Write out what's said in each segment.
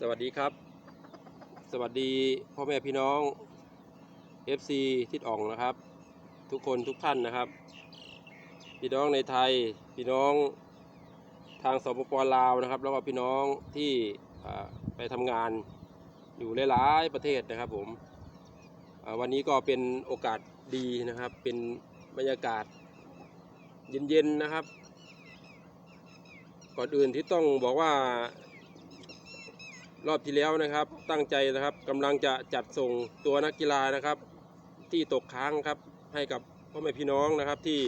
สวัสดีครับ สวัสดีพ่อแม่พี่น้อง FC ทิดอ่องนะครับ ทุกคนทุกท่านนะครับ พี่น้องในไทยพี่น้องทางสปปลาวนะครับ แล้วก็พี่น้องที่ไปทำงานอยู่หลายๆประเทศนะครับผมวันนี้ก็เป็นโอกาสดีนะครับ เป็นบรรยากาศเย็นๆนะครับ ก่อนอื่นที่ต้องบอกว่า รอบที่แล้วนะครับ ตั้งใจนะครับกำลังจะจัดส่งตัวนักกีฬานะครับ ที่ตกค้างครับให้กับพ่อแม่พี่น้องนะครับที่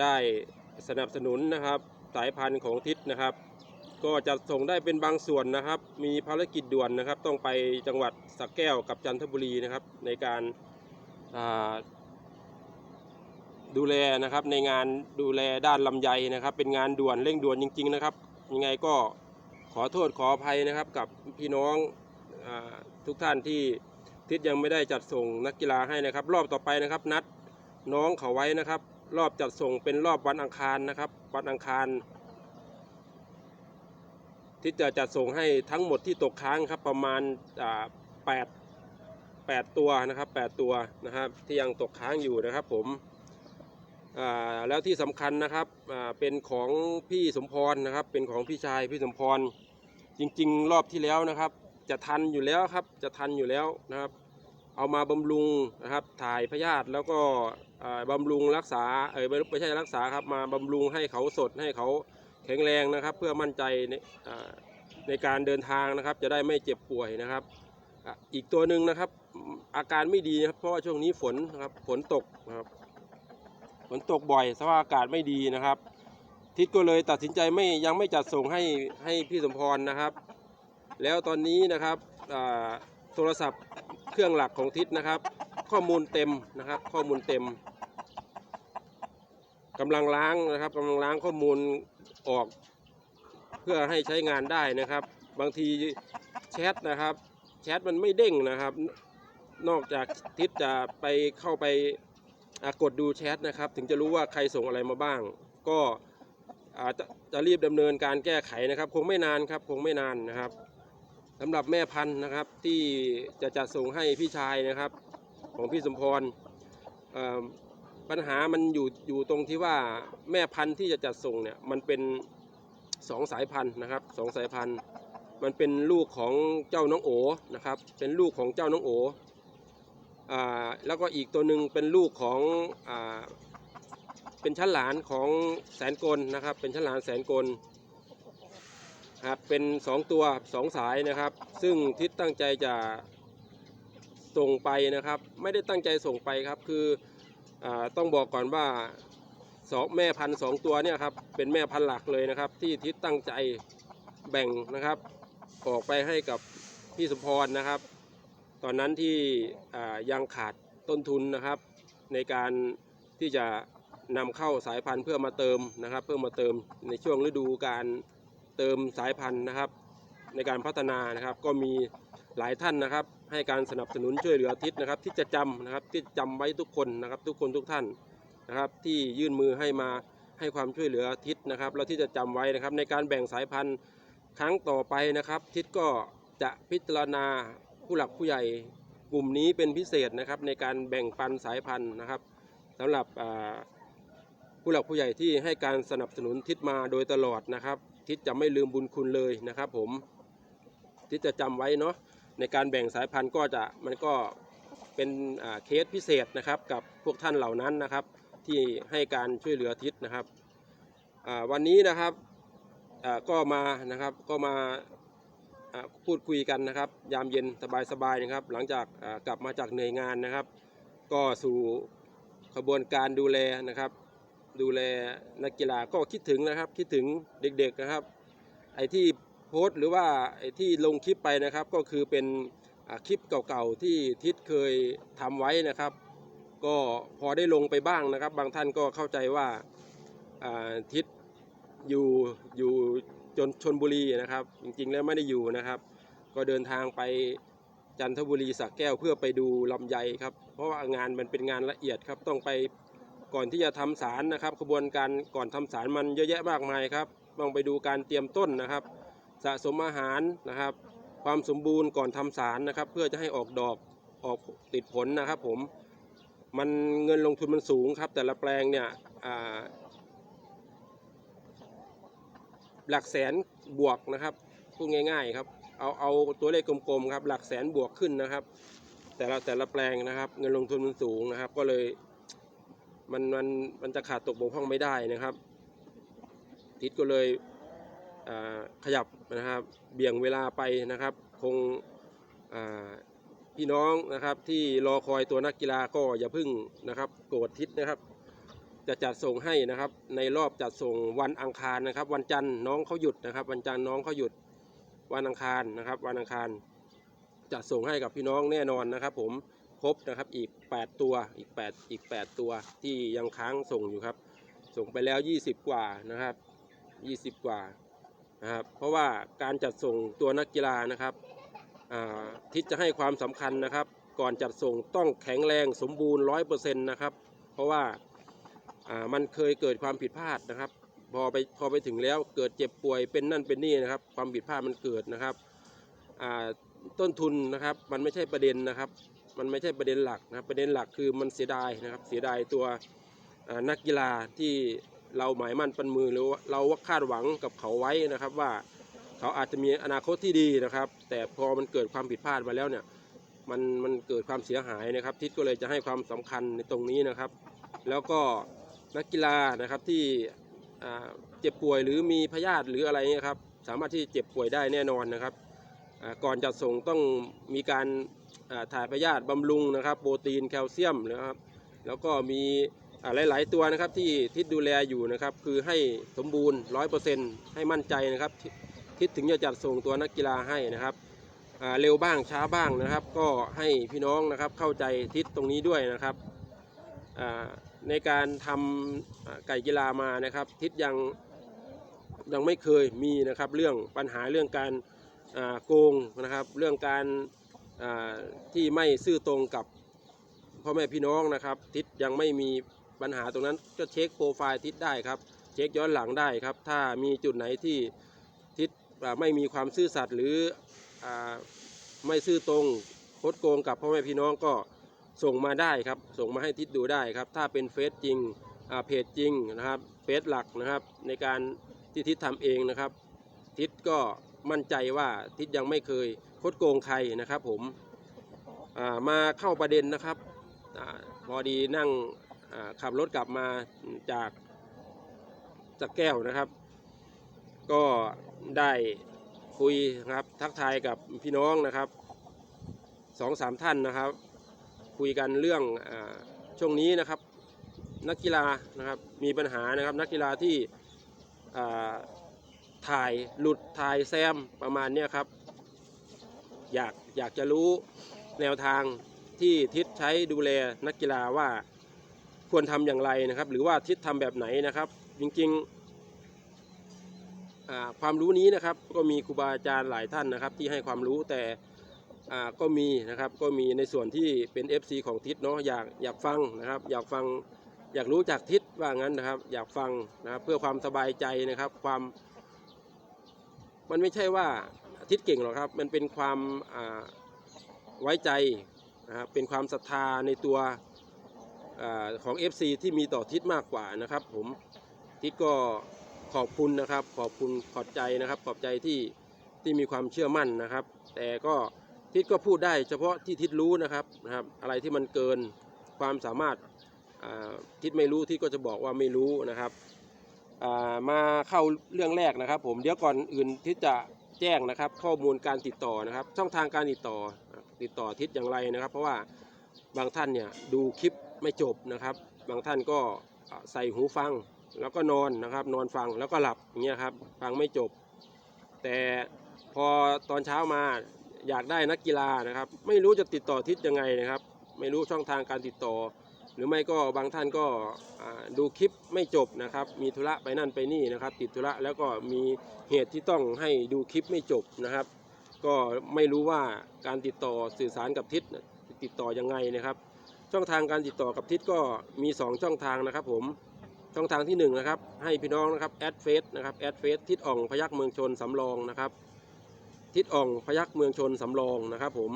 ได้สนับสนุนนะครับ สายพันธุ์ของทิศนะครับ ก็จะส่งได้เป็นบางส่วนนะครับ มีภารกิจด่วนนะครับ ต้องไปจังหวัดสักแก้วกับจันทบุรีนะครับ ในการาดูแลนะครับในงานดูแลด้านลำไยนะครับ เป็นงานด่วนเร่งด่วนจริง ๆ นะครับ ยังไงก็ ขอโทษขออภัยนะครับกับพี่น้องอทุกท่านที่ทิศยังไม่ได้จัดส่งนักกีฬาให้นะครับ รอบต่อไปนะครับ นัดน้องเขาไว้นะครับ รอบจัดส่งเป็นรอบวันอังคารนะครับวันอังคารที่จะจัดส่งให้ทั้งหมดที่ตกค้างครับประมาณแปดแปดตัวนะครับแปดตัวนะครับที่ยังตกค้างอยู่นะครับผม แล้วที่สำคัญนะครับเป็นของพี่สมพรนะครับ เป็นของพี่ชายพี่สมพร จริง ๆ รอบที่แล้วนะครับ จะทันอยู่แล้วครับ จะทันอยู่แล้วนะครับ เอามาบำรุงนะครับ ถ่ายพยาธิแล้วก็อ่าบำรุงรักษาเออไม่ไม่ใช่รักษาครับ มาบำรุงให้เขาสดให้เขาแข็งแรงนะครับ เพื่อมั่นใจในในการเดินทางนะครับ จะได้ไม่เจ็บป่วยนะครับ อีกตัวหนึ่งนะครับ อาการไม่ดีนะครับ เพราะว่าช่วงนี้ฝนนะครับฝนตกนะครับ ฝนตกบ่อยสภาพอากาศไม่ดีนะครับ ทิศก็เลยตัดสินใจไม่ยังไม่จัดส่งให้ให้พี่สมพรนะครับ แล้วตอนนี้นะครับโทรศัพท์เครื่องหลักของทิศนะครับ ข้อมูลเต็มนะครับ ข้อมูลเต็มกำลังล้างนะครับกำลังล้างข้อมูลออก เพื่อให้ใช้งานได้นะครับ บางทีแชทนะครับ แชทมันไม่เด้งนะครับ นอกจากทิศจะไปเข้าไป กดดูแชทนะครับ ถึงจะรู้ว่าใครส่งอะไรมาบ้าง ก็จะจะรีบดำเนินการแก้ไขนะครับ คงไม่นานครับ คงไม่นานนะครับสำหรับแม่พันธุ์นะครับที่จะจัดส่งให้พี่ชายนะครับ ของพี่สมพรปัญหามันอยู่อยู่ตรงที่ว่าแม่พันธุ์ที่จะจัดส่งเนี่ยมันเป็นสองสายพันธุ์นะครับสองสายพันธุ์ มันเป็นลูกของเจ้าน้องโอนะครับ เป็นลูกของเจ้าน้องโอ แล้วก็อีกตัวหนึ่งเป็นลูกของอเป็นชั้นหลานของแสนกลนะครับ เป็นชั้นหลานแสนกลครับเป็นสองตัวสองสายนะครับ ซึ่งทิศตั้งใจจะส่งไปนะครับ ไม่ได้ตั้งใจส่งไปครับคืออต้องบอกก่อนว่าสองแม่พันสองตัวเนี่ยครับเป็นแม่พันหลักเลยนะครับ ที่ทิศตั้งใจแบ่งนะครับ ออกไปให้กับพี่สมพรนะครับ ตอนนั้นที่ยังขาดต้นทุนนะครับ ในการที่จะนำเข้าสายพันธุ์เพื่อมาเติมนะครับ เพื่อมาเติมในช่วงฤดูการเติมสายพันธุ์นะครับ ในการพัฒนานะครับ ก็มีหลายท่านนะครับ ให้การสนับสนุนช่วยเหลือทิศนะครับ ที่จะจำนะครับที่จำไว้ทุกคนนะครับ ทุกคนทุกท่านนะครับ ที่ยื่นมือให้มาให้ความช่วยเหลือทิศนะครับแล้วที่จะจำไว้นะครับ ในการแบ่งสายพันธุ์ครั้งต่อไปนะครับ ทิศก็จะพิจารณา ผู้หลักผู้ใหญ่กลุ่มนี้เป็นพิเศษนะครับในการแบ่งปันสายพันธุ์นะครับสำหรับผู้หลักผู้ใหญ่ที่ให้การสนับสนุนทิศมาโดยตลอดนะครับ ทิศจะไม่ลืมบุญคุณเลยนะครับผมทิศจะจำไว้เนาะในการแบ่งสายพันธุ์ก็จะมันก็เป็นเคสพิเศษนะครับกับพวกท่านเหล่านั้นนะครับ ที่ให้การช่วยเหลือทิศนะครับวันนี้นะครับก็มานะครับก็มา พูดคุยกันนะครับ ยามเย็นสบายๆนะครับ หลังจากกลับมาจากเหนื่อยงานนะครับ ก็สู่ขบวนการดูแลนะครับ ดูแลนักกีฬาก็คิดถึงนะครับ คิดถึงเด็กๆนะครับ ไอ้ที่โพสต์หรือว่าไอ้ที่ลงคลิปไปนะครับ ก็คือเป็นคลิปเก่าๆที่ทิศเคยทำไว้นะครับ ก็พอได้ลงไปบ้างนะครับ บางท่านก็เข้าใจว่าอ่าทิศอยู่อยู่ จนชนบุรีนะครับ จริงๆแล้วไม่ได้อยู่นะครับ ก็เดินทางไปจันทบุรีสักแก้วเพื่อไปดูลำไยครับ เพราะว่างานมันเป็นงานละเอียดครับ ต้องไปก่อนที่จะทำสารนะครับขบวนการก่อนทำสารมันเยอะแยะมากมายครับต้องไปดูการเตรียมต้นนะครับ สะสมอาหารนะครับ ความสมบูรณ์ก่อนทำสารนะครับ เพื่อจะให้ออกดอกออกติดผลนะครับ ผมมันเงินลงทุนมันสูงครับ แต่ละแปลงเนี่ยอ่า หลักแสนบวกนะครับพูดง่าย ๆครับ เอาเอาตัวเลขกลมๆครับหลักแสนบวกขึ้นนะครับ แต่ละแต่ละแปลงนะครับ เงินลงทุนมันสูงนะครับ ก็เลยมันมันมันจะขาดตกบกพร่องไม่ได้นะครับ ทิศก็เลยขยับนะครับเบี่ยงเวลาไปนะครับ คงพี่น้องนะครับที่รอคอยตัวนักกีฬาก็อย่าพึ่งนะครับ โกรธทิศนะครับ จะจัดส่งให้นะครับ ในรอบจัดส่งวันอังคารนะครับ วันจันทร์น้องเขาหยุดนะครับ วันจันทร์น้องเขาหยุดวันอังคารนะครับ วันอังคารจะส่งให้กับพี่น้องแน่นอนนะครับ ผมครบนะครับอีก 8 ตัวอีก 8 อีก 8 ตัวที่ยังค้างส่งอยู่ครับ ส่งไปแล้ว 20 กว่านะครับ 20 กว่านะครับ เพราะว่าการจัดส่งตัวนักกีฬานะครับทิศจะให้ความสำคัญนะครับ ก่อนจัดส่งต้องแข็งแรงสมบูรณ์ 100%นะครับ เพราะว่า มันเคยเกิดความผิดพลาดนะครับ พอไปพอไปถึงแล้วเกิดเจ็บป่วยเป็นนั่นเป็นนี่นะครับ ความผิดพลาดมันเกิดนะครับต้นทุนนะครับมันไม่ใช่ประเด็นนะครับ มันไม่ใช่ประเด็นหลักนะครับประเด็นหลักคือมันเสียดายนะครับ เสียดายตัวนักกีฬาที่เราหมายมั่นปันมือหรือว่าเราคาดหวังกับเขาไว้นะครับว่าเขาอาจจะมีอนาคตที่ดีนะครับ แต่พอมันเกิดความผิดพลาดมาแล้วเนี่ยมันมันเกิดความเสียหายนะครับ ทิศก็เลยจะให้ความสำคัญในตรงนี้นะครับ แล้วก็ นักกีฬานะครับที่เจ็บป่วยหรือมีพยาธิหรืออะไรเนี่ยครับสามารถที่เจ็บป่วยได้แน่นอนนะครับก่อนจัดส่งต้องมีการถ่ายพยาธิบำรุงนะครับ โปรตีนแคลเซียมนะครับ แล้วก็มีหลาย ๆ ตัวนะครับที่ทิศดูแลอยู่นะครับ คือให้สมบูรณ์ 100%ให้มั่นใจนะครับ ทิศถึงจะจัดส่งตัวนักกีฬาให้นะครับเร็วบ้างช้าบ้างนะครับ ก็ให้พี่น้องนะครับเข้าใจทิศตรงนี้ด้วยนะครับ ในการทำอ่าไก่กีฬามานะครับ ทิศยังยังไม่เคยมีนะครับเรื่องปัญหาเรื่องการโกงนะครับ เรื่องการที่ไม่ซื่อตรงกับพ่อแม่พี่น้องนะครับ ทิศยังไม่มีปัญหาตรงนั้นก็เช็คโปรไฟล์ทิศได้ครับ เช็คย้อนหลังได้ครับ ถ้ามีจุดไหนที่ทิศไม่มีความซื่อสัตย์หรืออไม่ซื่อตรงคดโกงกับพ่อแม่พี่น้องก็ ส่งมาได้ครับ ส่งมาให้ทิศดูได้ครับ ถ้าเป็นเฟซจริงเพจจริงนะครับเฟซหลักนะครับ ในการที่ทิศทำเองนะครับ ทิศก็มั่นใจว่าทิศยังไม่เคยคดโกงใครนะครับ ผมมาเข้าประเด็นนะครับอพอดีนั่งขับรถกลับมาจากจากแก้วนะครับ ก็ได้คุยนะครับทักทายกับพี่น้องนะครับสองสามท่านนะครับ คุยกันเรื่องอช่วงนี้นะครับ นักกีฬานะครับมีปัญหานะครับนักกีฬาที่ถ่ายหลุดถ่ายแซมประมาณนี้ครับ อยากอยากจะรู้แนวทางที่ทิศใช้ดูแลนักกีฬาว่าควรทำอย่างไรนะครับ หรือว่าทิศทำแบบไหนนะครับ จริงๆความรู้นี้นะครับ ก็มีครูบาอาจารย์หลายท่านนะครับ ที่ให้ความรู้แต่ อ่าก็มีนะครับก็มีในส่วนที่เป็น FC ของทิศเนาะอยากอยากฟังนะครับ อยากฟังอยากรู้จากทิศว่างั้นนะครับ อยากฟังนะครับเพื่อความสบายใจนะครับความ มันไม่ใช่ว่าทิศเก่งหรอกครับ มันเป็นความอ่าไว้ใจนะครับเป็นความศรัทธาในตัวอาของ FC ที่มีต่อทิศมากกว่านะครับ ผมทิศก็ขอบคุณนะครับ ขอบคุณขอบใจนะครับ ขอบใจที่ที่มีความเชื่อมั่นนะครับ แต่ก็ ทิศก็พูดได้เฉพาะที่ทิศรู้นะครับนะครับ อะไรที่มันเกินความสามารถทิศไม่รู้ทิศก็จะบอกว่าไม่รู้นะครับามาเข้าเรื่องแรกนะครับ ผมเดี๋ยวก่อนอื่นทิศจะแจ้งนะครับ ข้อมูลการติดต่อนะครับ ช่องทางการติดต่อติดต่อทิศอย่างไรนะครับ เพราะว่าบางท่านเนี่ยดูคลิปไม่จบนะครับ บางท่านก็ใส่หูฟังแล้วก็นอนนะครับ นอนฟังแล้วก็หลับอย่างเงี้ยครับฟังไม่จบ แต่พอตอนเช้ามา อยากได้นักกีฬานะครับ ไม่รู้จะติดต่อทิศยังไงนะครับ ไม่รู้ช่องทางการติดต่อ หรือไม่ก็บางท่านก็ดูคลิปไม่จบนะครับ มีธุระไปนั่นไปนี่นะครับ ติดธุระแล้วก็มีเหตุที่ต้องให้ดูคลิปไม่จบนะครับ ก็ไม่รู้ว่าการติดต่อสื่อสารกับทิศติดต่อยังไงนะครับ ช่องทางการติดต่อกับทิศก็มี 2 ช่องทางนะครับ ผมช่องทางที่หนึ่งนะครับให้พี่น้องนะครับแอดเฟซนะครับแอดเฟซทิศอ่องพยักเมืองชนสำรองนะครับ ทิศอ่องพยักเมืองชนสำรองนะครับ ผม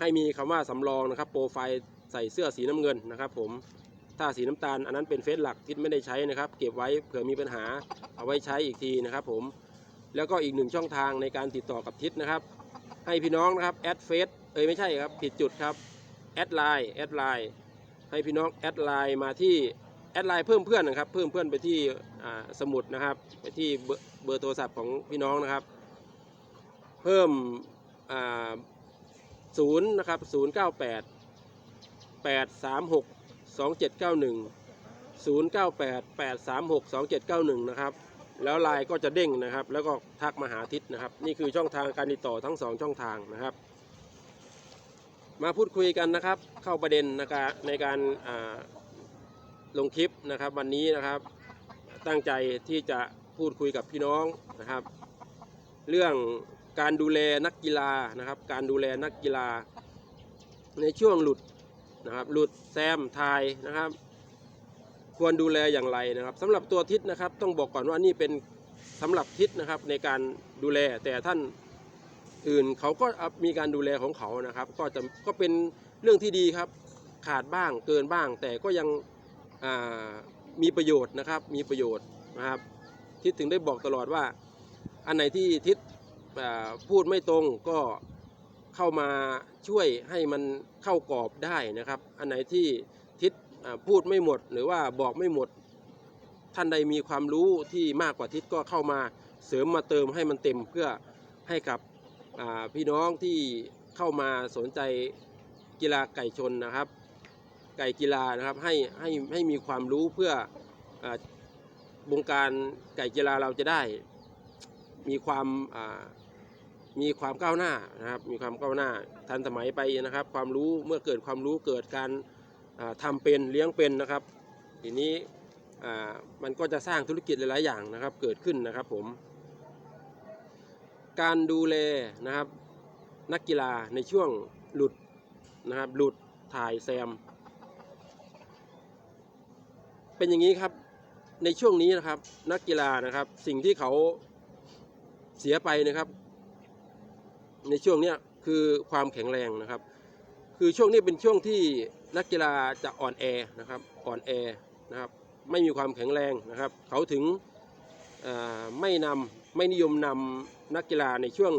ให้มีคำว่าสำรองนะครับ โปรไฟล์ใส่เสื้อสีน้ำเงินนะครับ ผมถ้าสีน้ำตาลอันนั้นเป็นเฟซหลักทิศไม่ได้ใช้นะครับ เก็บไว้เผื่อมีปัญหาเอาไว้ใช้อีกทีนะครับ ผมแล้วก็อีกหนึ่งช่องทางในการติดต่อกับทิศนะครับ ให้พี่น้องนะครับแอดเฟซเอ้ยไม่ใช่ครับผิดจุดครับแอดไลน์แอดไลน์ให้พี่น้องแอดไลน์มาที่แอดไลน์เพิ่มเพื่อนนะครับ เพิ่มเพื่อนไปที่สมุดนะครับ ไปที่เบอร์โทรศัพท์ของพี่น้องนะครับ พิ่มศูนย์นะครับศูนย์เก้าแปดแปดสามหกสองเจ็ดเก้าหนึ่งศูนย์เก้าแปดแปดสามหกสองเจ็ดเก้าหนึ่งนะครับ แล้วไลน์ก็จะเด้งนะครับ แล้วก็ทักมาหาทิศนะครับ นี่คือช่องทางการติดต่อทั้งสองช่องทางนะครับ มาพูดคุยกันนะครับ เข้าประเด็นนะครับในการลงคลิปนะครับ วันนี้นะครับ ตั้งใจที่จะพูดคุยกับพี่น้องนะครับ เรื่อง การดูแลนักกีฬานะครับ การดูแลนักกีฬา ในช่วงหลุดนะครับ หลุดแซมทายนะครับ ควรดูแลอย่างไรนะครับสำหรับตัวทิศนะครับ ต้องบอกก่อนว่านี่เป็นสำหรับทิศนะครับในการดูแลแต่ท่านอื่นเขาก็มีการดูแลของเขานะครับ ก็จะก็เป็นเรื่องที่ดีครับ ขาดบ้างเกินบ้าง แต่ก็ยังมีประโยชน์นะครับ มีประโยชน์นะครับ ทิศถึงได้บอกตลอดว่า อันไหนที่ทิศ พูดไม่ตรงก็เข้ามาช่วยให้มันเข้ากรอบได้นะครับ อันไหนที่ทิศพูดไม่หมดหรือว่าบอกไม่หมด ท่านใดมีความรู้ที่มากกว่าทิศก็เข้ามาเสริมมาเติมให้มันเต็มเพื่อให้กับพี่น้องที่เข้ามาสนใจกีฬาไก่ชนนะครับ ไก่กีฬานะครับให้ให้ให้มีความรู้เพื่อวงการไก่กีฬาเราจะได้ มีความมีความก้าวหน้านะครับ มีความก้าวหน้าทันสมัยไปนะครับ ความรู้เมื่อเกิดความรู้เกิดการอ่าทำเป็นเลี้ยงเป็นนะครับ ทีนี้มันก็จะสร้างธุรกิจหลาย ๆ อย่างนะครับ เกิดขึ้นนะครับผม การดูแลนะครับ นักกีฬาในช่วงหลุดนะครับ หลุดถ่ายแซม เป็นอย่างนี้ครับในช่วงนี้นะครับ นักกีฬานะครับ สิ่งที่เขา เสียไปนะครับ ในช่วงเนี้ยคือความแข็งแรงนะครับ คือช่วงนี้เป็นช่วงที่นักกีฬาจะอ่อนแอนะครับอ่อนแอนะครับ ไม่มีความแข็งแรงนะครับ เขาถึงไม่นำไม่นิยมนำนักกีฬาในช่วง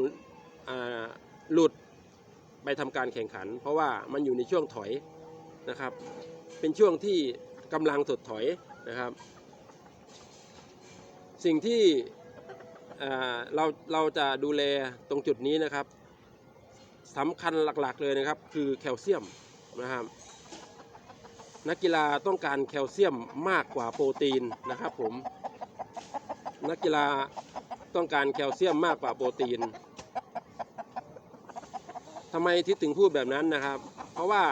หลุดไปทำการแข่งขัน เพราะว่ามันอยู่ในช่วงถอยนะครับ เป็นช่วงที่กำลังถดถอยนะครับ สิ่งที่ เราเราจะดูแลตรงจุดนี้นะครับสำคัญหลักๆเลยนะครับ คือแคลเซียมนะครับนักกีฬาต้องการแคลเซียมมากกว่าโปรตีนนะครับผมนักกีฬาต้องการแคลเซียมมากกว่าโปรตีนทำไมทิศถึงพูดแบบนั้นนะครับ เพราะว่า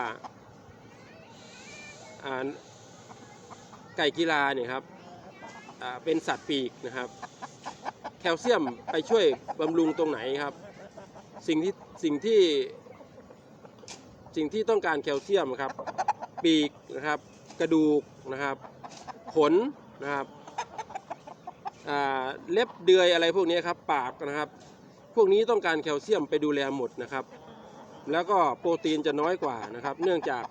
ไก่กีฬาเนี่ยครับเป็นสัตว์ปีกนะครับ ลเซียมไปช่วยบำรุงตรงไหนครับ สิ่งที่สิ่งที่สิ่งที่ต้องการแคลเซียมครับ ปีกนะครับ กระดูกนะครับ ขนนะครับเล็บเดือยอะไรพวกนี้ครับปากนะครับ พวกนี้ต้องการแคลเซียมไปดูแลหมดนะครับ แล้วก็โปรตีนจะน้อยกว่านะครับ เนื่องจาก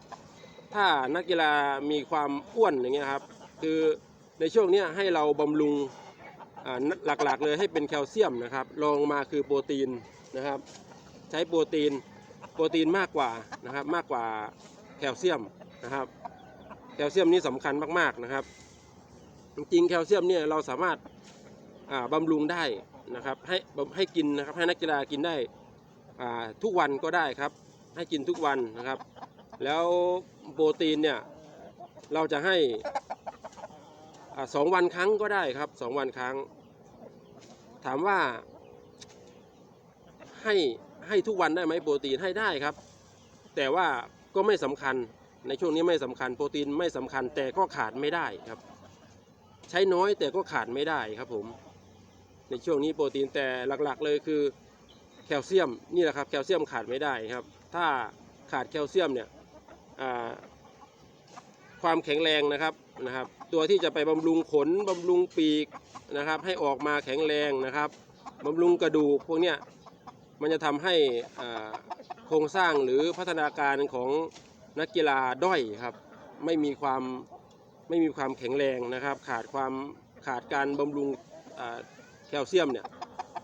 ถ้านักกีฬามีความอ้วนอย่างเงี้ยครับ คือในช่วงนี้ให้เราบำรุง หลักๆเลยให้เป็นแคลเซียมนะครับรองมาคือโปรตีนนะครับ ใช้โปรตีนโปรตีนมากกว่านะครับมากกว่าแคลเซียมนะครับแคลเซียมนี่สำคัญมากๆนะครับ จริงแคลเซียมเนี่ยเราสามารถาบำรุงได้นะครับให้ให้กินนะครับให้นักกีฬากินได้ทุกวันก็ได้ครับ ให้กินทุกวันนะครับ แล้วโปรตีนเนี่ยเราจะให้สองวันครั้งก็ได้ครับสองวันครั้ง ถามว่าให้ให้ทุกวันได้ไหมโปรตีนให้ได้ครับ แต่ว่าก็ไม่สำคัญในช่วงนี้ไม่สำคัญโปรตีนไม่สำคัญ แต่ก็ขาดไม่ได้ครับ ใช้น้อยแต่ก็ขาดไม่ได้ครับผม ในช่วงนี้โปรตีนแต่หลักๆ เลยคือแคลเซียมนี่แหละครับแคลเซียมขาดไม่ได้ครับ ถ้าขาดแคลเซียมเนี่ยความแข็งแรงนะครับนะครับ ตัวที่จะไปบำรุงขนบำรุงปีก นะครับ ให้ออกมาแข็งแรงนะครับบำรุงกระดูกพวกเนี้ยมันจะทำให้โครงสร้างหรือพัฒนาการของนักกีฬาด้อยครับ ไม่มีความไม่มีความแข็งแรงนะครับ ขาดความขาดการบำรุงแคลเซียมเนี่ย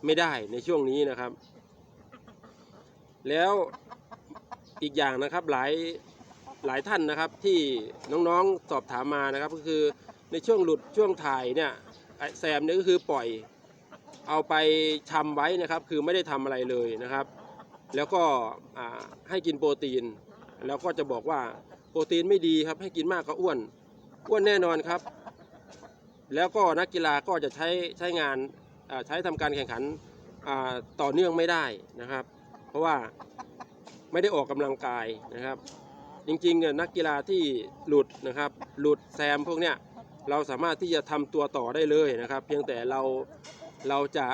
ไม่ได้ในช่วงนี้นะครับ แล้วอีกอย่างนะครับหลายหลายท่านนะครับที่น้องๆสอบถามมานะครับ ก็คือในช่วงหลุดช่วงถ่ายเนี่ย แซมเนี่ยก็คือปล่อยเอาไปชำไว้นะครับ คือไม่ได้ทำอะไรเลยนะครับ แล้วก็ให้กินโปรตีน แล้วก็จะบอกว่าโปรตีนไม่ดีครับ ให้กินมากก็อ้วน อ้วนแน่นอนครับ แล้วก็นักกีฬาก็จะใช้ใช้งานใช้ทำการแข่งขันต่อเนื่องไม่ได้นะครับ เพราะว่าไม่ได้ออกกำลังกายนะครับ จริงๆเนี่ยนักกีฬาที่หลุดนะครับ หลุดแซมพวกเนี้ย เราสามารถที่จะทำตัวต่อได้เลยนะครับ เพียงแต่เราเราจะ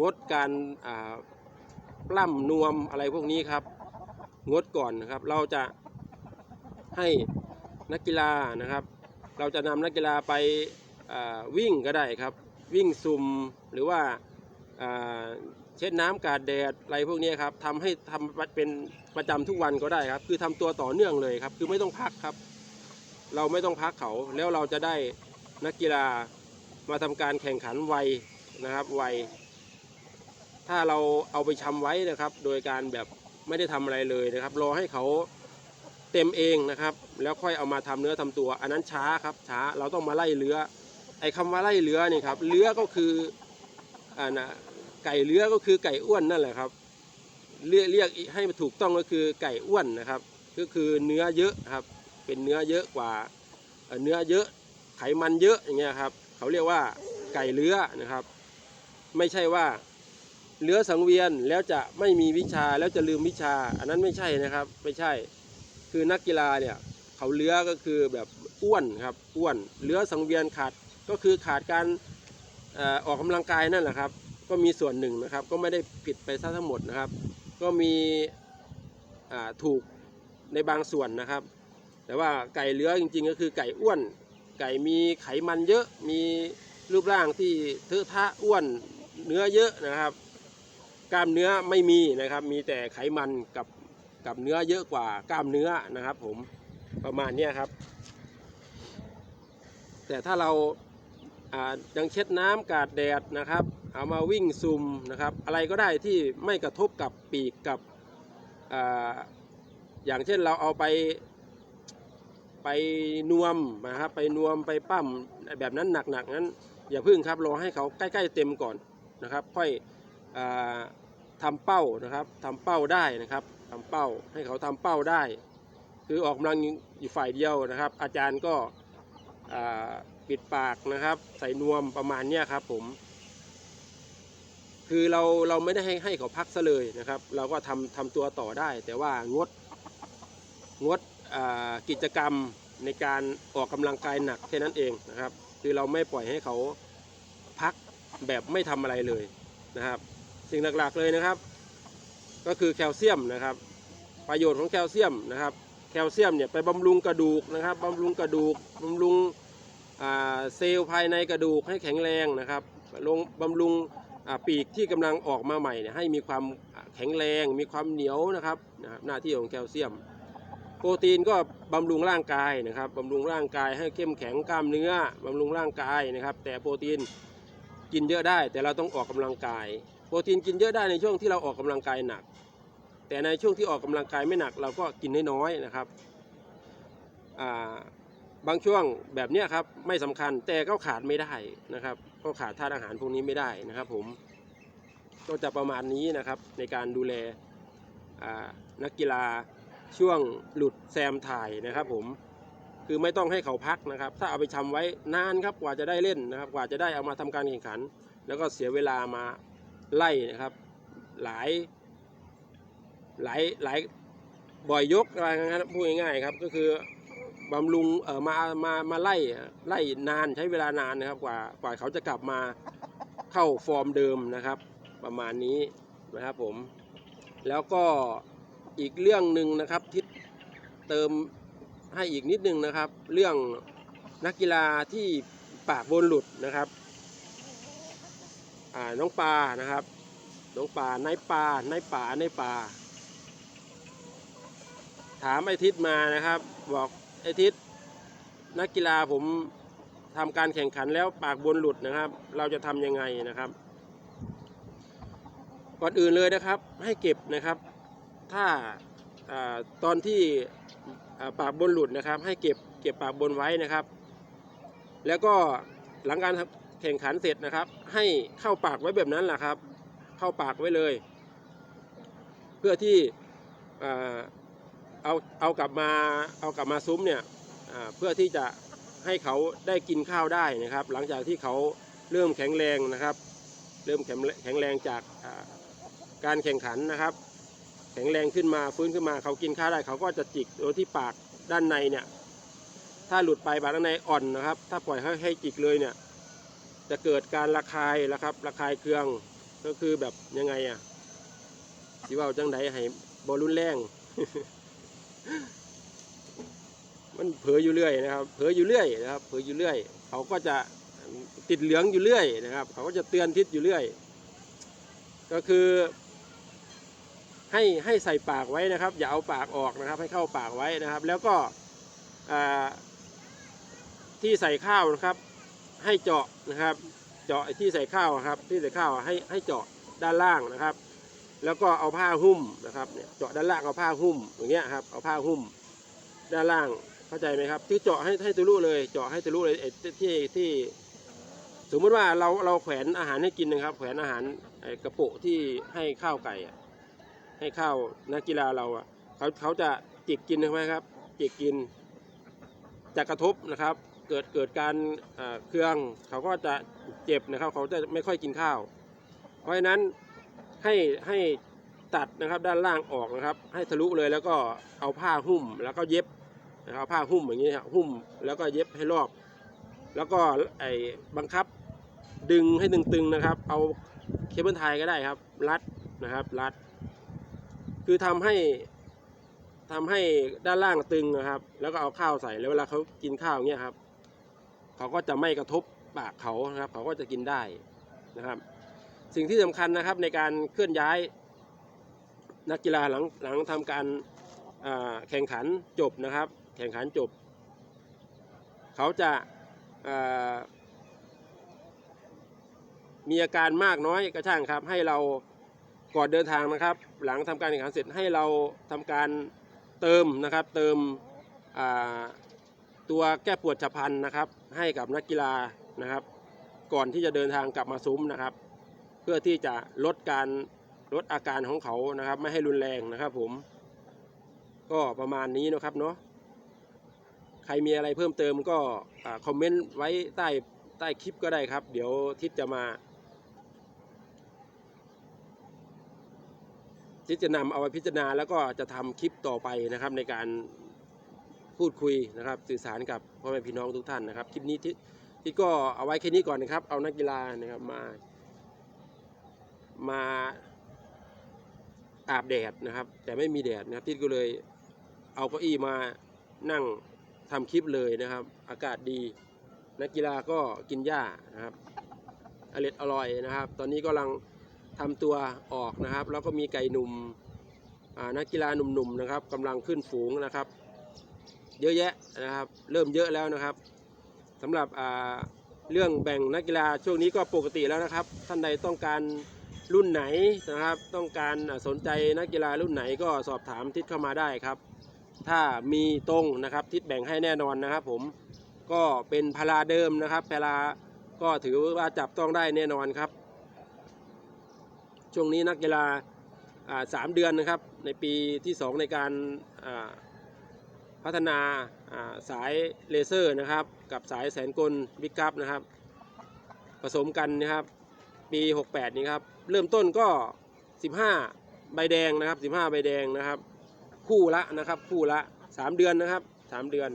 งดการปล้ำนวมอะไรพวกนี้ครับ งดก่อนนะครับ เราจะให้นักกีฬานะครับ เราจะนำนักกีฬาไปาวิ่งก็ได้ครับ วิ่งซุ่มหรือว่าาเช็ดน้ำกาดแดดอะไรพวกนี้ครับทำให้ทำเป็นประจำทุกวันก็ได้ครับ คือทำตัวต่อเนื่องเลยครับ คือไม่ต้องพักครับ เราไม่ต้องพักเขาแล้วเราจะได้นักกีฬามาทำการแข่งขันไวนะครับไวถ้าเราเอาไปชำไว้นะครับ โดยการแบบไม่ได้ทำอะไรเลยนะครับ รอให้เขาเต็มเองนะครับ แล้วค่อยเอามาทำเนื้อทำตัว อันนั้นช้าครับช้าเราต้องมาไล่เลื้อ ไอ้คำว่าไล่เลื้อนี่ครับเลื้อก็คืออ่านะไก่เลื้อก็คือไก่อ้วนนั่นแหละครับ เรียกเรียกให้ถูกต้องก็คือไก่อ้วนนะครับ ก็คือเนื้อเยอะครับ เป็นเนื้อเยอะกว่าเนื้อเยอะไขมันเยอะอย่างเงี้ยครับเขาเรียกว่าไก่เลื้อนะครับ ไม่ใช่ว่าเลื้อสังเวียนแล้วจะไม่มีวิชาแล้วจะลืมวิชา อันนั้นไม่ใช่นะครับไม่ใช่ คือนักกีฬาเนี่ยเขาเลื้อก็คือแบบอ้วนครับอ้วนเลื้อสังเวียนขาดก็คือขาดการออออกกำลังกายนั่นแหละครับ ก็มีส่วนหนึ่งนะครับ ก็ไม่ได้ผิดไปซะทั้งหมดนะครับ ก็มีถูกในบางส่วนนะครับ แต่ว่าไก่เลื้อจริงๆ ก็คือไก่อ้วน ไก่มีไขมันเยอะ มีรูปร่างที่เทอะทะอ้วน เนื้อเยอะนะครับ กล้ามเนื้อไม่มีนะครับ มีแต่ไขมันกับกับเนื้อเยอะกว่ากล้ามเนื้อนะครับ ผมประมาณนี้ครับ แต่ถ้าเราอ่ายังเช็ดน้ำกาดแดดนะครับ เอามาวิ่งซุ่มนะครับ อะไรก็ได้ที่ไม่กระทบกับปีกกับอ่าอย่างเช่นเราเอาไป ไปนวมนะครับไปนวมไปปั้มแบบนั้นหนักๆนั้น อย่าพึ่งครับรอให้เขาใกล้ ๆ เต็มก่อนนะครับ ค่อยอาทำเป้านะครับทำเป้าได้นะครับทำเป้าให้เขาทำเป้าได้ คือออกกำลังอยู่ฝ่ายเดียวนะครับ อาจารย์ก็ปิดปากนะครับ ใส่นวมประมาณเนี้ยครับผมคือเราเราไม่ได้ให้ให้เขาพักซะเลยนะครับ เราก็ทำทำตัวต่อได้ แต่ว่างดงด กิจกรรมในการออกกำลังกายหนักแค่นั้นเองนะครับ คือเราไม่ปล่อยให้เขาพักแบบไม่ทำอะไรเลยนะครับ สิ่งหลักๆเลยนะครับ ก็คือแคลเซียมนะครับ ประโยชน์ของแคลเซียมนะครับ แคลเซียมเนี่ยไปบำรุงกระดูกนะครับบำรุงกระดูกบำรุงเซลล์ภายในกระดูกให้แข็งแรงนะครับลงบำรุงปีกที่กำลังออกมาใหม่เนี่ยให้มีความแข็งแรง มีความเหนียวนะครับหน้าที่ของแคลเซียม โปรตีนก็บำรุงร่างกายนะครับบำรุงร่างกายให้เข้มแข็งกล้ามเนื้อบำรุงร่างกายนะครับ แต่โปรตีนกินเยอะได้ แต่เราต้องออกกำลังกาย โปรตีนกินเยอะได้ในช่วงที่เราออกกำลังกายหนัก แต่ในช่วงที่ออกกำลังกายไม่หนัก เราก็กินน้อยๆนะครับาบางช่วงแบบนี้ครับไม่สำคัญแต่ก็ขาดไม่ได้นะครับ ก็ขาดธาตุอาหารพวกนี้ไม่ได้นะครับผมก็จะประมาณนี้นะครับในการดูแลนักกีฬา ช่วงหลุดแซมถ่ายนะครับผมคือไม่ต้องให้เขาพักนะครับ ถ้าเอาไปชำไว้นานครับกว่าจะได้เล่นนะครับ กว่าจะได้เอามาทำการแข่งขัน แล้วก็เสียเวลามาไล่นะครับ หลาย หลายหลายบ่อยยกอะไรงั้นพูดง่ายๆครับ ก็คือบำรุงเออมามามาไล่ไล่นานใช้เวลานานนะครับ กว่ากว่าเขาจะกลับมาเข้าฟอร์มเดิมนะครับ ประมาณนี้นะครับผม แล้วก็ อีกเรื่องหนึ่งนะครับที่เติมให้อีกนิดนึงนะครับ เรื่องนักกีฬาที่ปากบนหลุดนะครับน้องปลานะครับ น้องปลานายปลานายป่านายปลาถามไอทิศมานะครับ บอกไอทิศนักกีฬาผมทำการแข่งขันแล้วปากบนหลุดนะครับ เราจะทำยังไงนะครับ ก่อนอื่นเลยนะครับ ให้เก็บนะครับ ถ้าอตอนที่ปากบนหลุดนะครับ ให้เก็บเก็บปากบนไว้นะครับ แล้วก็หลังการแข่งขันเสร็จนะครับ ให้เข้าปากไว้แบบนั้นแหละครับ เข้าปากไว้เลย เพื่อที่เอาเอากลับมาเอากลับมาซุ้มเนี่ยเพื่อที่จะให้เขาได้กินข้าวได้นะครับ หลังจากที่เขาเริ่มแข็งแรงนะครับ เริ่มแข็งแรงจากการแข่งขันนะครับ แข็งแรงขึ้นมาฟื้นขึ้นมาเขากินข้าวได้เขาก็จะจิกโดยที่ปากด้านในเนี่ย ถ้าหลุดไปปากด้านในอ่อนนะครับ ถ้าปล่อยให้ให้จิกเลยเนี่ย จะเกิดการระคายนะครับ ระคายเคืองก็คือแบบยังไงอะสิว่าจังไดให้บอรุนแรงมันเผลออยู่เรื่อยนะครับ เผลออยู่เรื่อยนะครับ เผลออยู่เรื่อย เขาก็จะติดเหลืองอยู่เรื่อยนะครับ เขาก็จะเตือนทิศอยู่เรื่อย ก็คือ ให้ให้ใส่ปากไว้นะครับ อย่าเอาปากออกนะครับ ให้เข้าปากไว้นะครับ แล้วก็ที่ใส่ข้าวนะครับ ให้เจาะนะครับ เจาะที่ใส่ข้าวครับ ที่ใส่ข้าวให้ให้เจาะด้านล่างนะครับ แล้วก็เอาผ้าหุ้มนะครับเนี่ยเจาะด้านล่างเอาผ้าหุ้มอย่างเงี้ยครับเอาผ้าหุ้มด้านล่างเข้าใจไหมครับที่เจาะให้ให้ทะลุเลย เจาะให้ทะลุเลยไอ้ที่ที่สมมติว่าเราเราแขวนอาหารให้กินนะครับ แขวนอาหารกระโปะที่ให้ข้าวไก่อะ ให้ข้าวนักกีฬาเราอะเขาเขาจะจิกกินใช่ไหมครับ จิกกินจะกระทบนะครับ เกิดเกิดการเครื่อง เขาก็จะเจ็บนะครับ เขาจะไม่ค่อยกินข้าว เพราะฉะนั้นให้ให้ตัดนะครับด้านล่างออกนะครับ ให้ทะลุเลยแล้วก็เอาผ้าหุ้มแล้วก็เย็บนะครับผ้าหุ้มอย่างนี้ครับหุ้มแล้วก็เย็บให้รอบ แล้วก็ไอ้บังคับดึงให้ตึงๆนะครับ เอาเคเบิลไทยก็ได้ครับ รัดนะครับ รัด คือทำให้ทำให้ด้านล่างตึงนะครับ แล้วก็เอาข้าวใส่แล้วเวลาเขากินข้าวอย่างเงี้ยครับ เขาก็จะไม่กระทบปากเขานะครับ เขาก็จะกินได้นะครับ สิ่งที่สำคัญนะครับในการเคลื่อนย้ายนักกีฬาหลังหลังทำการแข่งขันจบนะครับ แข่งขันจบ เขาจะามีอาการมากน้อยก็ช่างครับให้เรา ก่อนเดินทางนะครับ หลังทำการแข่งขันเสร็จให้เราทำการเติมนะครับ เติมตัวแก้ปวดฉับพลันนะครับ ให้กับนักกีฬานะครับ ก่อนที่จะเดินทางกลับมาซุ้มนะครับ เพื่อที่จะลดการลดอาการของเขานะครับ ไม่ให้รุนแรงนะครับ ผม ก็ประมาณนี้นะครับเนาะใครมีอะไรเพิ่มเติมก็อคอมเมนต์ไว้ใต้ใต้คลิปก็ได้ครับ เดี๋ยวทิศจะมา ทิศจะนำเอาไปพิจารณาแล้วก็จะทำคลิปต่อไปนะครับ ในการพูดคุยนะครับ สื่อสารกับพ่อแม่พี่น้องทุกท่านนะครับ คลิปนี้ทิศทิศก็เอาไว้แค่นี้ก่อนนะครับ เอานักกีฬานะครับมา มาอาบแดดนะครับ แต่ไม่มีแดดนะครับทิศก็เลยเอาเก้าอี้มานั่งทำคลิปเลยนะครับ อากาศดี นักกีฬาก็กินหญ้านะครับอร่อยอร่อยนะครับ ตอนนี้กำลัง ทำตัวออกนะครับ แล้วก็มีไก่หนุ่มนักกีฬาหนุ่มๆนะครับกำลังขึ้นฝูงนะครับ เยอะแยะนะครับ เริ่มเยอะแล้วนะครับสำหรับเรื่องแบ่งนักกีฬาช่วงนี้ก็ปกติแล้วนะครับ ท่านใดต้องการรุ่นไหนนะครับ ต้องการสนใจนักกีฬารุ่นไหนก็สอบถามทิศเข้ามาได้ครับ ถ้ามีตรงนะครับทิศแบ่งให้แน่นอนนะครับ ผมก็เป็นพาราเดิมนะครับพาราก็ถือว่าจับต้องได้แน่นอนครับ ช่วงนี้นักกีฬาสามเดือนนะครับ ในปีที่สองในการพัฒนาสายเลเซอร์นะครับ กับสายแสนกลบิ๊กคัพนะครับ ผสมกันนะครับ ปี 68 นี้ครับ เริ่มต้นก็ 15 ใบแดงนะครับ 15 ใบแดงนะครับ คู่ละนะครับ คู่ละ 3 เดือนนะครับ 3 เดือน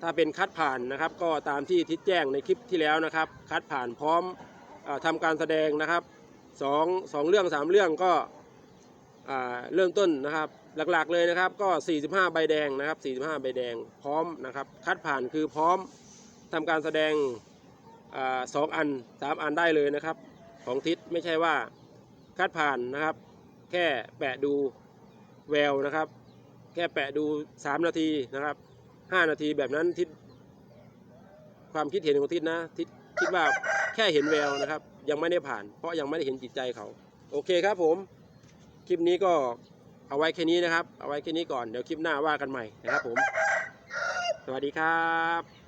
ถ้าเป็นคัดผ่านนะครับ ก็ตามที่ทิศแจ้งในคลิปที่แล้วนะครับ คัดผ่านพร้อมอาทำการแสดงนะครับ สองสองเรื่องสามเรื่องก็เริ่มต้นนะครับ หลักๆเลยนะครับก็ 45 ใบแดงนะครับ 45 ใบแดงพร้อมนะครับ คัดผ่านคือพร้อมทำการแสดงอสองอันสามอันได้เลยนะครับ ของทิศไม่ใช่ว่าคัดผ่านนะครับ แค่แปะดูแววนะครับ แค่แปะดู 3 นาทีนะครับ 5 นาทีแบบนั้นทิศความคิดเห็นของทิศนะทิศคิดว่าแค่เห็นแววนะครับ ยังไม่ได้ผ่าน เพราะยังไม่ได้เห็นจิตใจเขา โอเคครับผม คลิปนี้ก็เอาไว้แค่นี้นะครับ เอาไว้แค่นี้ก่อน เดี๋ยวคลิปหน้าว่ากันใหม่นะครับผม สวัสดีครับ